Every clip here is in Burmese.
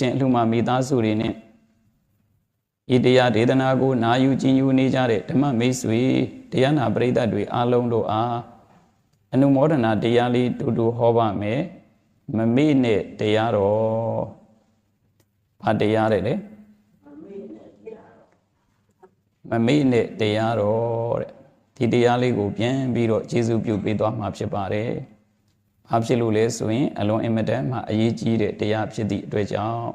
ရှင်အလှမမိသားစုတွေနဲ့ဤတရားဒေသနာကိုနာယူကြည်ညိုနေကြတဲ့ဓမ္မမိတ်ဆွေတရားနာပရိသတ်တွေအားလုံးတို့အားအနုမောဒနာတရားလေးတူတူဟောပါမယ်မမေ့နဲ့တရားတော်ဘာတရားတဲ့လေမမေ့နဲ့တရားတော်တဲ့ဒီတရားလေးကိုပြန်ပြီးတော့ကျေးဇူးပြုပေးသွားမှာဖြစ်ပါတယ် ဘာဖြစ်လို့လဲဆိုရင်အလွန်အင်မတန်မှအရေးကြီးတဲ့တရားဖြစ်သည့်အတွက်ကြောင့်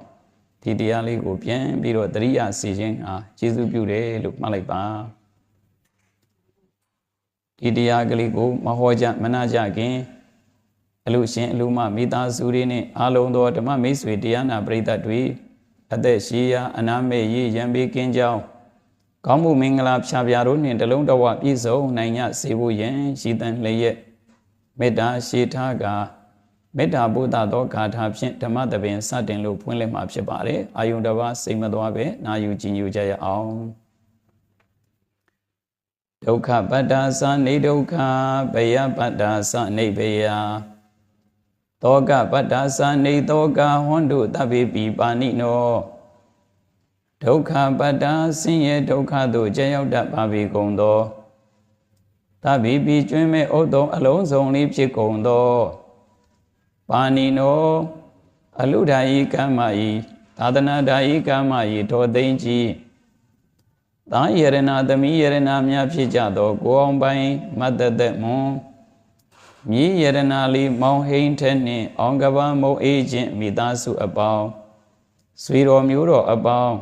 ဒီတရားလေးကိုပြန်ပြီးတော့တရိယာစီခြင်းဟာကျေးဇူးပြုတယ်လို့မှတ်လိုက်ပါဒီတရားကလေးကိုမဟောကြမနာကြခင်အလို့ရှင်အလို့မမိသားစုတွေနဲ့အားလုံးသောဓမ္မမိတ်ဆွေတရားနာပရိသတ်တွေအသက်ရှိရာအနာမေရည်ရံပေးကင်းကြောင်းကောင်းမှုမင်္ဂလာဖြာဖြာတို့နှင့်တလုံးတဝပြည့်စုံနိုင်ကြစေဖို့ယံရှိတန်လျက် မေတ္တာရှိထားကမေတ္တာဘုဒ္ဓသောဂါထာဖြင့်ဓမ္မသဘင်စတင်လို့ဖွင့်လှစ်မှာဖြစ်ပါတယ်အာယုန်တစ်ပါးစိတ်မသွားပဲနာယူကြည်ညိုကြရအောင်ဒုက္ခပတ္တာသနေဒုက္ခဘယပတ္တာသနေဘယတောကပတ္တာသနေတောကဟွန်တုတဗ္ဗေပိပါဏိနောဒုက္ခပတ္တာဆင်းရဲဒုက္ခသို့ကြောက်တတ်ပါပြီကုန်သော တဗ္ဗေပိကျွင်းမဲ့ဥဒ္ဓုံအလုံးစုံလေးဖြစ်ကုန်သောပါဏိနောအလုဒာယိကမ္မယိသာသနာဒာယိကမ္မယိထောသိမ့်ကြီးသာယရဏသမီးယရဏများဖြစ်ကြသောကိုအောင်ပိုင်မတ္တသက်မွန်မြည်ယရဏလီမောင်ဟိန်ထက်နှင့်အောင်ကဘာမုံအေးခြင်းမိသားစုအပေါင်းဆွေတော်မျိုးတော်အပေါင်း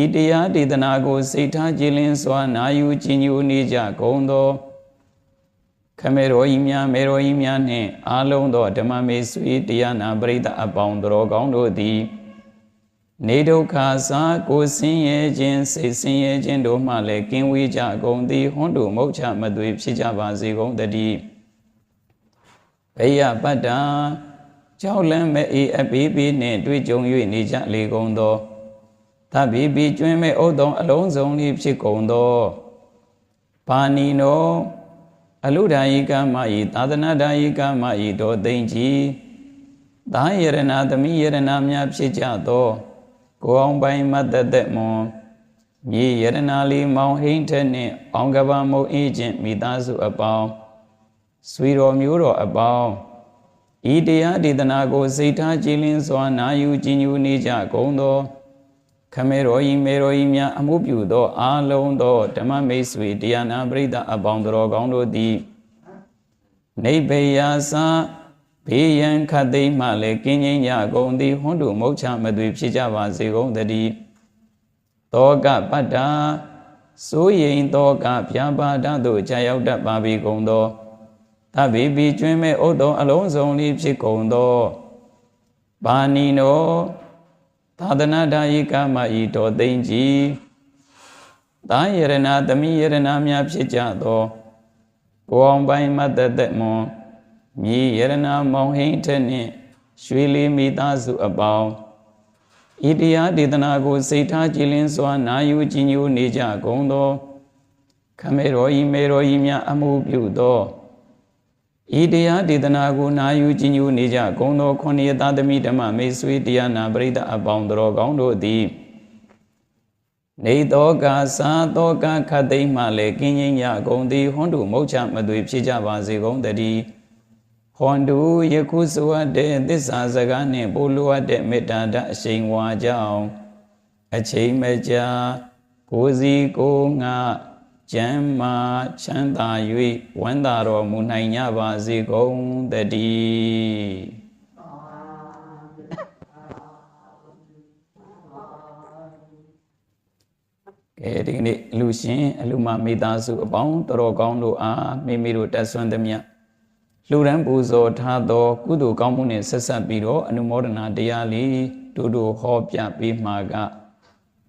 ဤတရားဒေသနာကိုစိတ်ထားကြည်လင်းစွာနာယူကြည်ညိုနေကြကုန်သောခ မေတော်ဤများမေတော်ဤများနှင့်အာလုံးသောဓမ္မမေဆွေတရားနာပရိသတ်အပေါင်းတော်ကောင်းတို့သည်နေဒုက္ခစာကိုဆင်းရဲခြင်းစိတ်ဆင်းရဲခြင်းတို့မှလည်းကင်းဝေးကြကုန်သည်ဟွန်းတို့မုတ်ချမသွေဖြစ်ကြပါစေကုန်တည်းဘေယပတ္တာကြောက်လန့်မဲ့အေးအပီးပီးနှင့်တွေ့ကြုံ၍နေကြလေကုန်သောသဗ္ဗေပိကျွင်းမဲ့ဥဒ္ဒုံအလုံးစုံလေးဖြစ်ကုန်သောဘာနီနော အလုဒာယိကမဤသာသနာဒာယိကမဤတော်သိမ့်ကြီးသာယရဏသမီးယရဏများဖြစ်ကြသောကိုအောင်ပိုင်မတ်တသက်မွန်မြေယရဏလီမောင်ဟိန်ထက်နှင့်အောင်ကဘာမုံအေးခြင်းမိသားစုအပေါင်းဆွေတော်မျိုးတော်အပေါင်းဤတရားဒေသနာကိုစိတ်ထားကြည်လင်းစွာနာယူကြည်ညိုနေကြကုန်သော ခမေတော်ဤမေတော်ဤများအမှုပြုသောအာလုံးသောဓမ္မမိတ်ဆွေတရားနာပရိသတ်အပေါင်းတော်ကောင်းတို့သည်နေဘေယာသာဘေးရန်ခတ်သိမ်းမှလည်းကင်းငြိမ်းကြကုန်သည်ဟွန်းတို့မုတ်ချမသွေဖြစ်ကြပါစေကုန်သတည်းတောကပတ္တာစိုးရင်တောကပြာပါဒသို့ကြာရောက်တတ်ပါပြီကုန်သောသဗ္ဗေပိကျွင်းမဲ့ဥဒ္ဒောအလုံးစုံလေးဖြစ်ကုန်သောဘာနီနော သာသနာဒါယိကမဤတော်သိမ့်ကြီးသာယရဏသမီးယရဏများဖြစ်ကြသောကိုအောင်ပိုင်မတ်သက်သက်မွန်မြည်ယရဏမောင်ဟိန်ထက်နှင့်ရွှေလီမိသားစုအပေါင်းဤတရားဒေသနာကိုစိတ်ထားကြည်လင်းစွာနာယူကြည်ညိုနေကြကုန်သော ခမေတော်ဤမေတော်ဤများအမှုပြုသော ဤတရားဒေသနာကိုနာယူကြည်ညိုနေကြဂုံတော်ခွန်ရသားသမီးဓမ္မမေဆွေတရားနာပရိသတ်အပေါင်းတော်ကောင်းတို့သည်နေတောကသာတောကခတ်သိမ်းမှလည်းကင်းငြိမ်းရကုန်သည်ဟွန်းတုမုတ်ချမသွေဖြစ်ကြပါစေကုန်တည်းဟွန်တုယခုဆိုအပ်တဲ့သစ္စာစကားနှင့်ပို့လိုအပ်တဲ့မေတ္တာဓာတ်အရှိန်ဝါကြောင်းအချိန်မကြာကိုစီကိုငါ ကျမ်းမာချမ်းသာ၍ဝမ်းသာတော်မူနိုင်ကြပါစေကုန်တည်းကဲဒီကနေ့အလူရှင်အလူမမိသားစုအပေါင်းတော်ကောင်းတို့အားမိမိတို့တက်ဆွမ်းသမျှလူရန်ပူဇော်ထားသောကုသိုလ်ကောင်းမှုနှင့်ဆက်ဆက်ပြီးတော့အနုမောဒနာတရားလေးတို့တို့ဟောပြပေးမှာက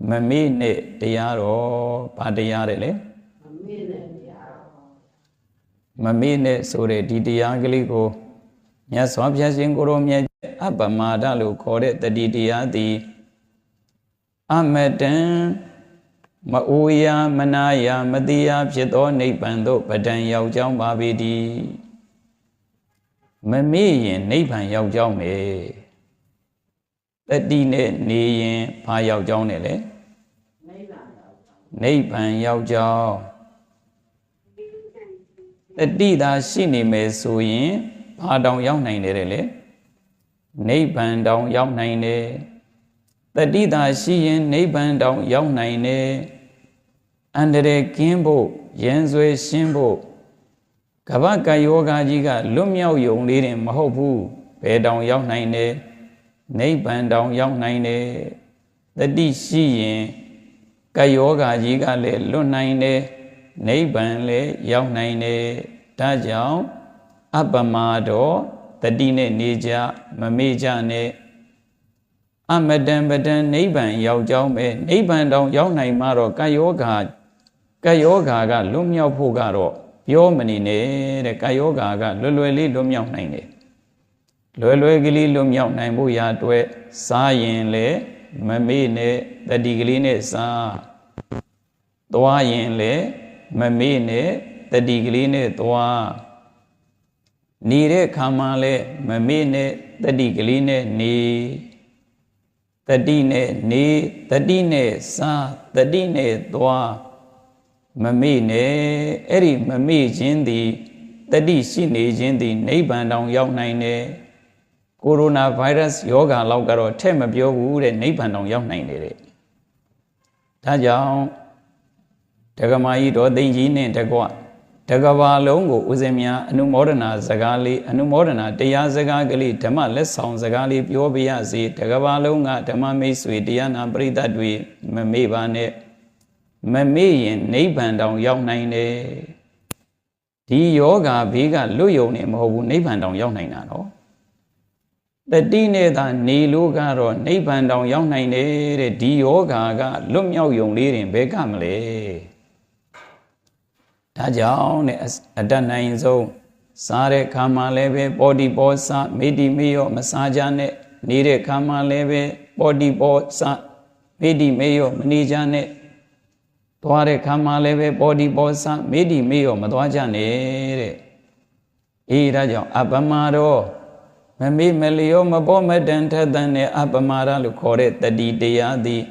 မမေ့နဲ့တရားတော်ဘာတရားတဲ့လဲ မမေ့နဲ့ဆိုတဲ့ဒီတရားကလေးကိုမြတ်စွာဘုရားရှင်ကိုရောမြတ်အပမာဒလို့ခေါ်တဲ့တတိတရားသည်အမတံမအိုယာမနာယာမတိယာဖြစ်သောနိဗ္ဗာန်သို့ပဒံရောက်ကြောင်းပါပေတည်းမမေ့ရင်နိဗ္ဗာန်ရောက်ကြောင်းမယ်တတိနဲ့နေရင်ဘာရောက်ကြောင်းနဲ့လဲနိဗ္ဗာန်ရောက်ကြောင်း တတိသာရှိနေမယ်ဆိုရင်ဘာတောင်ရောက်နိုင်တယ်တဲ့လေနိဗ္ဗာန်တောင်ရောက်နိုင်တယ်တတိသာရှိရင်နိဗ္ဗာန်တောင်ရောက်နိုင်တယ်အန္တရာယ်ကင်းဖို့ရန်ဆွဲရှင်းဖို့ကဗ္ဗကယောဂါကြီးကလွတ်မြောက်ယုံလေးတင်မဟုတ်ဘူးဘယ်တောင်ရောက်နိုင်တယ်နိဗ္ဗာန်တောင်ရောက်နိုင်တယ်တတိရှိရင်ကယောဂါကြီးကလည်းလွတ်နိုင်တယ် နိဗ္ဗာန်လည်းရောက်နိုင်တယ်ဒါကြောင့်အပမာတော့တတိနဲ့နေကြမမေ့ကြနဲ့အမတန်ပတန်နိဗ္ဗာန်ရောက်ကြောင်းပဲနိဗ္ဗာန်တောင်ရောက်နိုင်မှတော့ကယောဂါကယောဂါကလွတ်မြောက်ဖို့ကတော့ပြောမနေနဲ့တဲ့ကယောဂါကလွယ်လွယ်လေးလွတ်မြောက်နိုင်တယ်လွယ်လွယ်ကလေးလွတ်မြောက်နိုင်ဖို့ရာအတွက်စားရင်လေမမေ့နဲ့တတိကလေးနဲ့စားသွားရင်လေ မမေ့နဲ့တတိကလေးနဲ့သွားနေတဲ့ခါမှလဲမမေ့နဲ့တတိကလေးနဲ့နေတတိနဲ့နေတတိနဲ့စားတတိနဲ့သွားမမေ့နဲ့အဲ့ဒီမမေ့ခြင်းသည်တတိရှိနေခြင်းသည်နိဗ္ဗာန်တောင်ရောက်နိုင်တယ်ကိုရိုနာဗိုင်းရပ်စ်ယောဂါလောက်ကတော့ထက်မပြောဘူးတဲ့နိဗ္ဗာန်တောင်ရောက်နိုင်တယ်တဲ့ဒါကြောင့် ဒဂမကြီးတော်သိင်ကြီးနဲ့တကွတကဘာလုံးကိုဦးဇင်းများအနုမောဒနာစကားလေးအနုမောဒနာတရားစကားကလေးဓမ္မလက်ဆောင်စကားလေးပြောပြရစီတကဘာလုံးကဓမ္မမိတ်ဆွေတရားနာပရိသတ်တွေမမေ့ပါနဲ့မမေ့ရင်နိဗ္ဗာန်တောင်ရောက်နိုင်တယ်ဒီယောဂါဘေးကလွတ်ယုံနေမဟုတ်ဘူးနိဗ္ဗာန်တောင်ရောက်နိုင်တာနော်တတိနဲ့သာနေလို့ကတော့နိဗ္ဗာန်တောင်ရောက်နိုင်တယ်တဲ့ဒီယောဂါကလွတ်မြောက်ယုံလေးတင်ဘဲကမလဲ ဒါကြောင့်တဲ့အတတ်နိုင်ဆုံးစားတဲ့ခါမှလည်းပဲပေါ်ဒီပေါ်စမေဒီမေရောမစားကြနဲ့နေတဲ့ခါမှလည်းပဲပေါ်ဒီပေါ်စမေဒီမေရောမနေကြနဲ့သွားတဲ့ခါမှလည်းပဲပေါ်ဒီပေါ်စမေဒီမေရောမသွားကြနဲ့တဲ့အေးဒါကြောင့်အပမရောမမေ့မလျောမပေါ်မတန်ထက်တန်တဲ့အပမာရလို့ခေါ်တဲ့တတိတရားသည်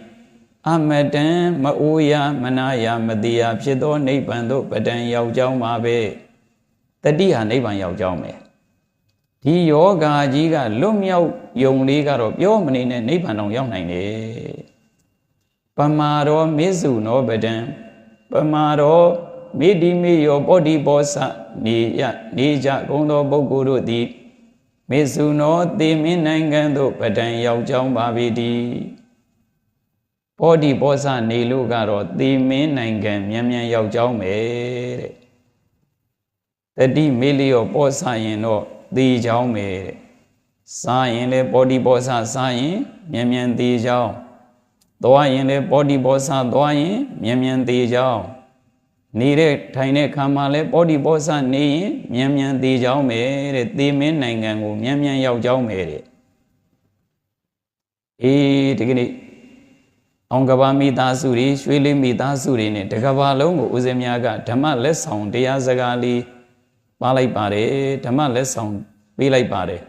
အမတန်မအိုးရမနာရမတိရဖြစ်သောနိဗ္ဗာန်သို့ပဒံရောက်ကြောင်းပါပဲတတိဟာနိဗ္ဗာန်ရောက်ကြောင်းပဲဒီယောဂါကြီးကလွတ်မြောက်ယုံလေးကတော့ပြောမနေနဲ့နိဗ္ဗာန်တော်ရောက်နိုင်တယ်ပမာရောမေစုနောပဒံပမာရောမေတိမေယောပောတိဘောစနေရနေကြဂုံသောပုဂ္ဂိုလ်တို့သည်မေစုနောသေမင်းနိုင်ငံသို့ပဒံရောက်ကြောင်းပါပြီတည်း ပောတိပောစနေလို့ကတော့သေမင်းနိုင်ငံမြန်မြန်ရောက်ကြောင်းပဲတဲ့တတိမေလျောပောစရင်တော့သေကြောင်းပဲတဲ့စားရင်လည်းပောတိပောစစားရင်မြန်မြန်သေကြောင်းသွားရင်လည်းပောတိပောစသွားရင်မြန်မြန်သေကြောင်းနေတဲ့ထိုင်တဲ့ခါမှာလဲပောတိပောစနေရင်မြန်မြန်သေးကြောင်းပဲတဲ့သေမင်းနိုင်ငံကိုမြန်မြန်ရောက်ကြောင်းပဲတဲ့အေးဒီကနေ့ အောင်ကဘာမိသားစုတွေရွှေလေးမိသားစုတွေနဲ့တကဘာလုံးကိုဦးဇင်းများကဓမ္မလက်ဆောင်တရားစကားလေးပါလိုက်ပါတယ်ဓမ္မလက်ဆောင်ပေးလိုက်ပါတယ်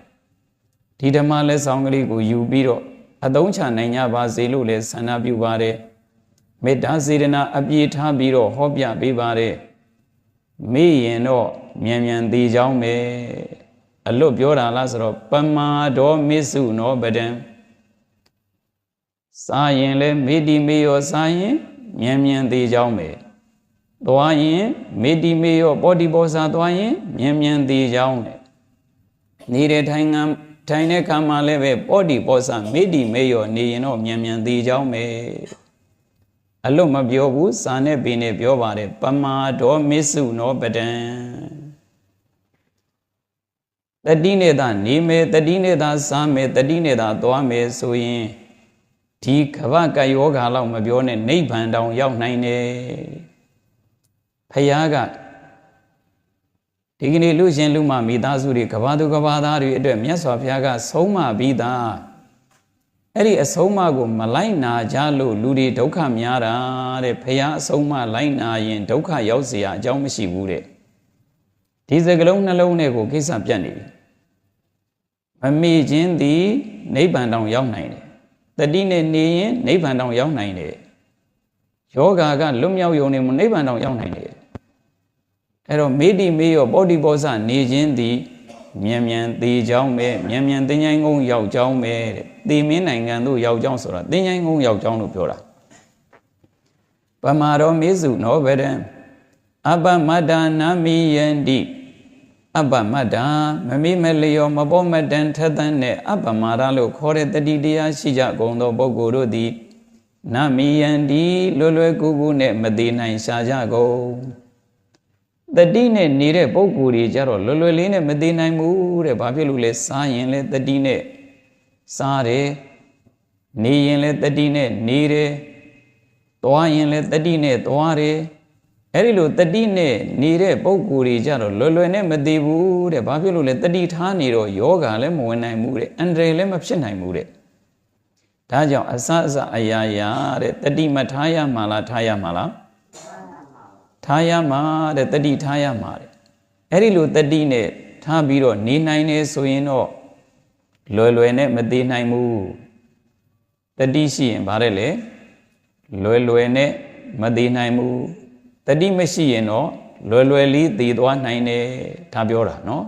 ဒီဓမ္မလက်ဆောင်ကလေးကိုယူပြီးတော့အသုံးချနိုင်ကြပါစေလို့လည်းဆန္ဒပြုပါတယ်မေတ္တာစေတနာအပြည့်ထားပြီးတော့ဟောပြပေးပါတယ်မေ့ရင်တော့မြန်မြန်သေးချောင်းပဲအလွတ်ပြောတာလားဆိုတော့ပမာဒေါမစ္စုနောပဒံ စားရင်လဲမေတ္တိမေယောစားရင်မြန်မြန်သေးချောင်းပဲသွားရင်မေတ္တိမေယောပောတိပောစာသွားရင်မြန်မြန်သေးချောင်းတယ်နေတဲ့ထိုင်ငံထိုင်တဲ့ခါမှာလည်းပဲပောတိပောစာမေတ္တိမေယောနေရင်တော့မြန်မြန်သေးချောင်းပဲအလွတ်မပြောဘူးစာနဲ့ပေနဲ့ပြောပါတယ်ပမာဒေါမစ္စုနောပဒံတတိနဲ့သာနေမယ်တတိနဲ့သာစားမယ်တတိနဲ့သာသွားမယ်ဆိုရင် ဒီကဗကယောဂါလောက်မပြောနဲ့နိဗ္ဗာန်တောင်ရောက်နိုင်တယ်ဖယားကဒီကနေ့လူရှင်လူမမိသားစုတွေကဘာသူကဘာသားတွေအတွက်မြတ်စွာဘုရားကဆုံးမပြီးသားအဲ့ဒီအဆုံးအမကိုမလိုက်နာကြလို့လူတွေဒုက္ခများတာတဲ့ဖះအဆုံးအမလိုက်နာရင်ဒုက္ခရောက်เสียအကြောင်းမရှိဘူးတဲ့ဒီစကလုံးနှလုံးနဲ့ကိုကိစ္စပြတ်နေပြီမမေ့ခြင်းသည်နိဗ္ဗာန်တောင်ရောက်နိုင်တယ် တတိနဲ့နေရင်နိဗ္ဗာန်တောင်ရောက်နိုင်တယ်ယောဂါကလွတ်မြောက်ယုံနေမှုနိဗ္ဗာန်တောင်ရောက်နိုင်တယ်အဲ့တော့မေတ္တိမေရောပောတိပောဇနေခြင်းသည်မြန်မြန်သေကြောင်းပဲမြန်မြန်သင်္ချိုင်းကုန်းရောက်ကြောင်းပဲတဲ့သေမင်းနိုင်ငံသို့ရောက်ကြောင်းဆိုတော့သင်္ချိုင်းကုန်းရောက်ကြောင်းလို့ပြောတာပမာရောမေစုနောဗရံအပမတ္တာနာမိယန္တိ အပမတ္တာမမိမလျောမပေါ်မတန်ထသန်းနဲ့အပမာရလို့ခေါ်တဲ့တတိတရားရှိကြကုန်သောပုဂ္ဂိုလ်တို့သည်နာမိယန္တိလွယ်လွယ်ကူကူနဲ့မသေးနိုင်ရှာကြကုန်တတိနဲ့နေတဲ့ပုဂ္ဂိုလ်တွေကြတော့လွယ်လွယ်လေးနဲ့မသေးနိုင်ဘူးတဲ့ဘာဖြစ်လို့လဲစားရင်လဲတတိနဲ့စားတယ်နေရင်လဲတတိနဲ့နေတယ်သွားရင်လဲတတိနဲ့သွားတယ် အဲ့ဒီလိုတတိနဲ့နေတဲ့ပုံကိုယ်တွေကြတော့လွယ်လွယ်နဲ့မသေးဘူးတဲ့ဘာဖြစ်လို့လဲတတိထားနေတော့ယောဂလည်းမဝင်နိုင်ဘူးတဲ့အန္တရာယ်လည်းမဖြစ်နိုင်ဘူးတဲ့ဒါကြောင့်အစအစအရာရာတဲ့တတိမထားရမှာလားထားရမှာလားထားရမှာတဲ့တတိထားရမှာတဲ့အဲ့ဒီလိုတတိနဲ့ထားပြီးတော့နေနိုင်နေဆိုရင်တော့လွယ်လွယ်နဲ့မသေးနိုင်ဘူးတတိရှိရင်ဗါတဲ့လေလွယ်လွယ်နဲ့မသေးနိုင်ဘူး တတိမရှိရင်တော့လွယ်လွယ်လေးသေသွားနိုင်တယ်ဒါပြောတာနော်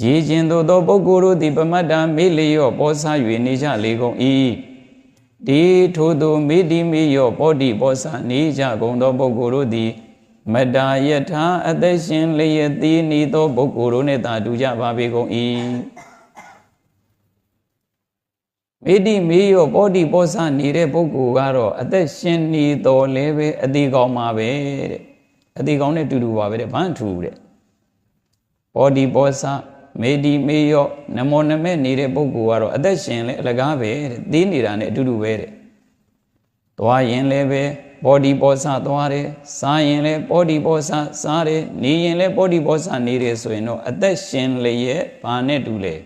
ရည်ကျင်သို့သောပုဂ္ဂိုလ်တို့သည်ပမတ္တာမေလျော့ပေါ်စား၍နေကြလေကုန်၏ဒီထိုသူမေတိမေယောပောတိပောစားနေကြကုန်သောပုဂ္ဂိုလ်တို့သည်မတ္တာယထာအသက်ရှင်လျက်သည်နေသောပုဂ္ဂိုလ်တို့နှင့်သာတူကြပါပေကုန်၏ မေတိမေယောပောတိပောစနေတဲ့ပုဂ္ဂိုလ်ကတော့အသက်ရှင်နေတော်လဲပဲအတိကောင်းမှာပဲတဲ့အတိကောင်းနဲ့တူတူပါပဲတဲ့ဘာမှထူဘူးတဲ့ပောတိပောစမေတိမေယောနမောနမဲနေတဲ့ပုဂ္ဂိုလ်ကတော့အသက်ရှင်လဲအလကားပဲတဲ့သိနေတာနဲ့အတူတူပဲတဲ့သွားရင်လည်းပဲပောတိပောစသွားတယ်စားရင်လည်းပောတိပောစစားတယ်နေရင်လည်းပောတိပောစနေတယ်ဆိုရင်တော့အသက်ရှင်လျက်ဘာနဲ့တူလဲ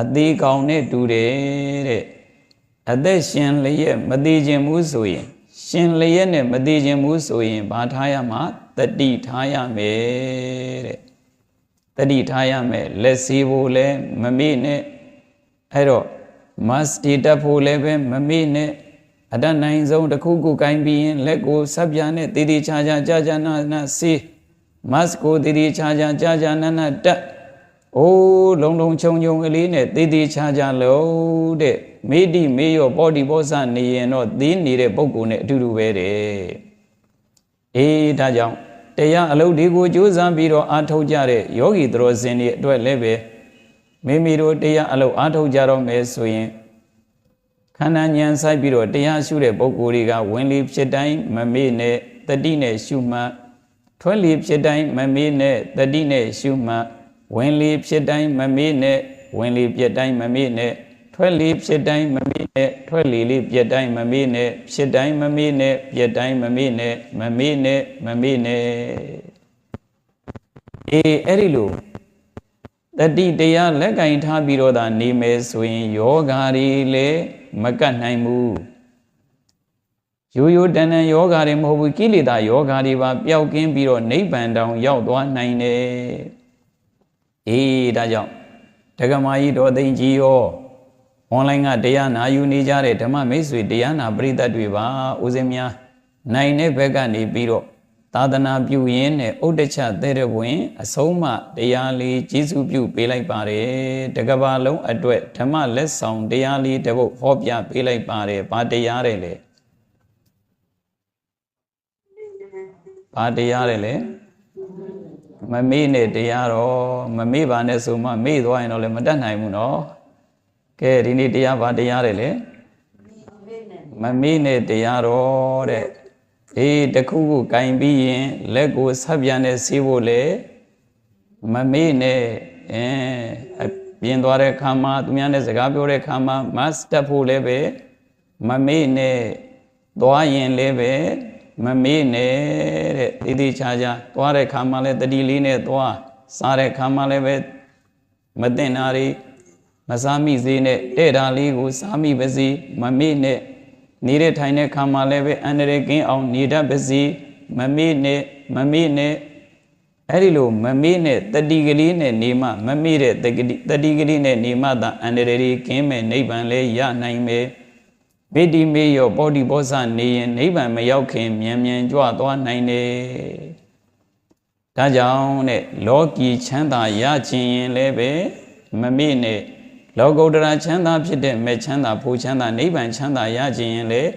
အသေးကောင်နဲ့တူတယ်တဲ့အသက်ရှင်လျက်မသေးခြင်းဘူးဆိုရင် ရှင်လျက်နဲ့မသေးခြင်းဘူးဆိုရင်ဘာထားရမှာတတိထားရမယ်တဲ့တတိထားရမယ်လက်စီဖို့လဲမမေ့နဲ့အဲ့တော့မတ်တီတက်ဖို့လည်းပဲမမေ့နဲ့အတတ်နိုင်ဆုံးတစ်ခုခုကင်ပြီးရင်လက်ကိုဆက်ပြာနဲ့တည်တည်ချာချာကြာကြာနာနာစေးမတ်ကိုတည်တည်ချာချာကြာကြာနာနာတက် အိုးလုံလုံချုံချုံကလေးနဲ့တည်တည်ချာချာလို့တဲ့မေတိမေရောပောတိပောစနေရင်တော့သီးနေတဲ့ပုံကိုနဲ့အတူတူပဲတဲ့အေးဒါကြောင့်တရားအလုပ်တွေကိုကြိုးစားပြီးတော့အားထုတ်ကြတဲ့ယောဂီသူတော်စင်တွေအတွက်လည်းပဲမိမိတို့တရားအလုပ်အားထုတ်ကြတော့မယ်ဆိုရင်ခန္ဓာဉာဏ်ဆိုင်ပြီးတော့တရားရှုတဲ့ပုဂ္ဂိုလ်တွေကဝင်လေဖြစ်တိုင်းမမေ့နဲ့တတိနဲ့ရှုမှတ်ထွက်လေဖြစ်တိုင်းမမေ့နဲ့တတိနဲ့ရှုမှတ် ဝင်လေဖြစ်တိုင်းမမေ့နဲ့ဝင်လေပြက်တိုင်းမမေ့နဲ့ထွက်လေဖြစ်တိုင်းမမေ့နဲ့ထွက်လေလေးပြက်တိုင်းမမေ့နဲ့ဖြစ်တိုင်းမမေ့နဲ့ပြက်တိုင်းမမေ့နဲ့မမေ့နဲ့မမေ့နဲ့အေးအဲ့ဒီလိုတတိတရားလက်ကင်ထားပြီးတော့သာနေမယ်ဆိုရင်ယောဂါတွေလည်းမကတ်နိုင်ဘူးရိုးရိုးတန်တန်ယောဂါတွေမဟုတ်ဘူးကိလေသာယောဂါတွေပါပျောက်ကင်းပြီးတော့နိဗ္ဗာန်တောင်ရောက်သွားနိုင်တယ် အေးဒါကြောင့်ဒကမာကြီးတော်သိင်ကြီးရောအွန်လိုင်းကတရားနာယူနေကြတဲ့ဓမ္မမိတ်ဆွေတရားနာပရိသတ်တွေပါဦးစင်းများနိုင်တဲ့ဘက်ကနေပြီးတော့သာသနာပြုရင်းနဲ့ဥဒ္ဒချတဲ့တဲ့ဝင် အဆုံးမတရားလေးကျေးဇူးပြုပေးလိုက်ပါတယ်တကဘာလုံးအတွက်ဓမ္မလက်ဆောင်တရားလေးတစ်ပုဒ်ဟောပြပေးလိုက်ပါတယ်ဘာတရားတယ်လဲဘာတရားတယ်လဲ မမေ့နဲ့တရားတော့မမေ့ပါနဲ့ဆိုမှမေ့သွားရင်တော့လည်းမတတ်နိုင်ဘူးနော်ကဲဒီနေ့တရားဘာတရားတယ်လဲမမေ့နဲ့တရားတော့တဲ့အေးတခုခုကင်ပြီးရင်လက်ကိုဆက်ပြန်နဲ့ဆေးဖို့လေမမေ့နဲ့အဲပြင်သွားတဲ့ခါမှာသူများနဲ့စကားပြောတဲ့ခါမှာမတ်တက်ဖို့လည်းပဲမမေ့နဲ့သွားရင်လည်းပဲ မမေ့နဲ့တဲ့တည်တည်ချာချာသွားတဲ့ခါမှာလည်းတတိလေးနဲ့သွားစားတဲ့ခါမှာလည်းပဲမတင်တာတွေမစားမိစေနဲ့တဲ့တာလေးကိုစားမိပါစေမမေ့နဲ့နေတဲ့ထိုင်တဲ့ခါမှာလည်းပဲအန္တရာယ်ကင်းအောင်နေတတ်ပါစေမမေ့နဲ့မမေ့နဲ့အဲ့ဒီလိုမမေ့နဲ့တတိကလေးနဲ့နေမှမမေ့တဲ့တတိတတိကလေးနဲ့နေမှသာအန္တရာယ်ကင်းမဲ့နိဗ္ဗာန်လဲရနိုင်မယ် မေတ္တိမေ့ရောပောတိပောဇနေရင်နိဗ္ဗာန်မရောက်ခင်မြန်မြန်ကြွသွားနိုင်တယ်ဒါကြောင့်တဲ့လောကီချမ်းသာရခြင်းရင်လည်းပဲမမေ့နဲ့လောကုတ္တရာချမ်းသာဖြစ်တဲ့မဲ့ချမ်းသာဖို့ချမ်းသာနိဗ္ဗာန်ချမ်းသာရခြင်းရင်လည်း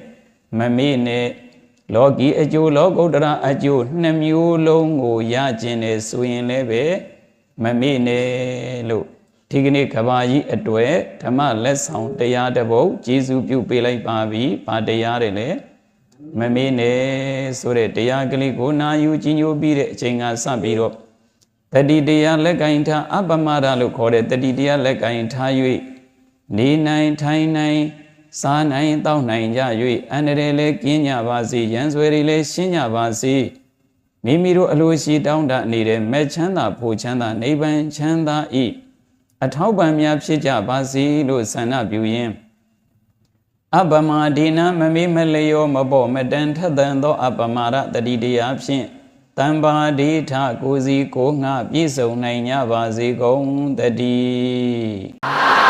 မမေ့နဲ့လောကီအကျိုးလောကုတ္တရာအကျိုးနှစ်မျိုးလုံးကိုရခြင်းနဲ့ဆိုရင်လည်းပဲမမေ့နဲ့လို့ ဒီကနေ့ကဘာကြီးအတွေ့ဓမ္မလက်ဆောင်တရားတစ်ပုဒ်ကျေးဇူးပြုပေးလိုက်ပါပြီ။ဗာတရားတယ်လေမမေ့နဲ့ဆိုတဲ့တရားကလေးကိုနာယူကြည်ညိုပြီးတဲ့အချိန်ကစပြီးတော့တတိတရားလက်ကင်ထားအပမဒလို့ခေါ်တဲ့တတိတရားလက်ကင်ထား၍နေနိုင်ထိုင်နိုင်စားနိုင်တောက်နိုင်ကြ၍အန္တရာယ်လည်းကင်းကြပါစေရန်ဆွဲတွေလည်းရှင်းကြပါစေမိမိတို့အလိုရှိတောင်းတနေတဲ့မဲ့ချမ်းသာဖို့ချမ်းသာနိဗ္ဗာန်ချမ်းသာဤ အထောက်ပံ့များဖြစ်ကြပါစေလို့ဆန္ဒပြုရင်းအပမဒီနာမမေမလျောမပေါ်မတန်ထက်သန်သော အပမာရတတိတရားဖြင့်တမ္ပါဒိဋ္ဌကိုစီကိုငှပြည့်စုံနိုင်ကြပါစေကုန်တည်း